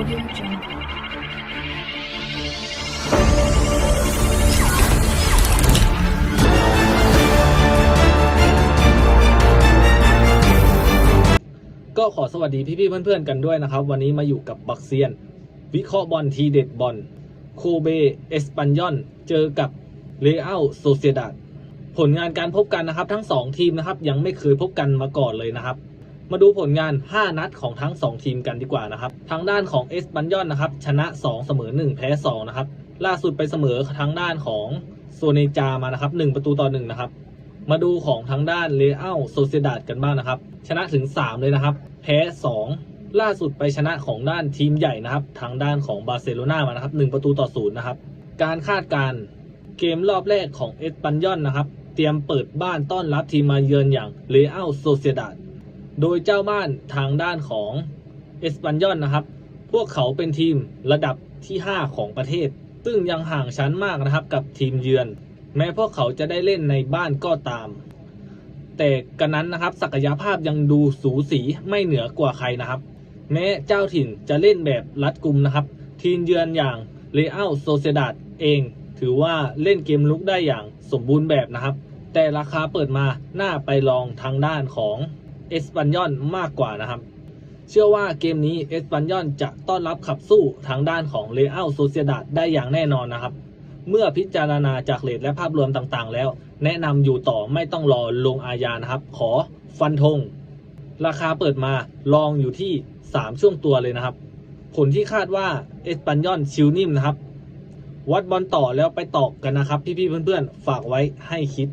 Audio Jungle. ก็ขอสวัสดีพี่ๆเพื่อนๆกันด้วยนะครับ วันนี้มาอยู่กับบักเซียน วิเคราะห์บอลทีเด็ดบอลโคเบเอสปันยอนเจอกับเลอัลโซเซดาดผลงานการพบกันนะครับ ทั้ง 2 ทีมนะครับ ยังไม่เคยพบกันมาก่อนเลยนะครับ มาดูผลงาน 5 นัดของทั้ง 2 ทีมกันดีกว่านะครับทางด้านของเอสปันยอนนะครับชนะ 2 เสมอ 1 แพ้ 2 นะครับ ล่าสุดไปเสมอทางด้านของโซเนจามานะครับ 1 ประตูต่อ 1 นะครับ มาดูของทางด้านเลอัลโซเซดาดกันบ้างนะครับ ชนะถึง 3 เลยนะครับ แพ้ 2 ล่าสุดไปชนะของด้านทีมใหญ่นะครับ ทางด้านของบาร์เซโลนามานะครับ 1 ประตูต่อ 0 นะครับ การคาดการเกมรอบแรกของเอสปันยอนนะครับ เตรียมเปิดบ้านต้อนรับทีมมาเยือนอย่างเลอัลโซเซดาด โดยเจ้าบ้านทางด้านของเอสปันยอนนะครับ พวกเขาเป็นทีมระดับที่ 5 ของประเทศ ซึ่งยังห่างชั้นมากนะครับกับทีมเยือน แม้พวกเขาจะได้เล่นในบ้านก็ตาม แต่กันนั้นนะครับศักยภาพยังดูสูสีไม่เหนือกว่าใครนะครับ แม้เจ้าถิ่นจะเล่นแบบรัดกุมนะครับ ทีมเยือนอย่างเรอัลโซเซดาดเอง ถือว่าเล่นเกมลุกได้อย่างสมบูรณ์แบบนะครับ แต่ราคาเปิดมาน่าไปลองทางด้านของ เอสปันยอนมากกว่านะครับ เชื่อว่าเกมนี้เอสปันยอนจะต้อนรับขับสู้ทางด้านของเรอัลโซเซดาดได้อย่างแน่นอนนะครับ เมื่อพิจารณาจากเลทและภาพรวมต่างๆ แล้ว แนะนำอยู่ต่อไม่ต้องรอลงอาญานะครับ ขอฟันธงราคาเปิดมาลองอยู่ที่ 3 ช่วงตัวเลยนะครับ ผลที่คาดว่าเอสปันยอนชิลนิ่มนะครับ วัดบอลต่อแล้วไปตอกกันนะครับ พี่ๆเพื่อนๆ ฝากไว้ให้คิด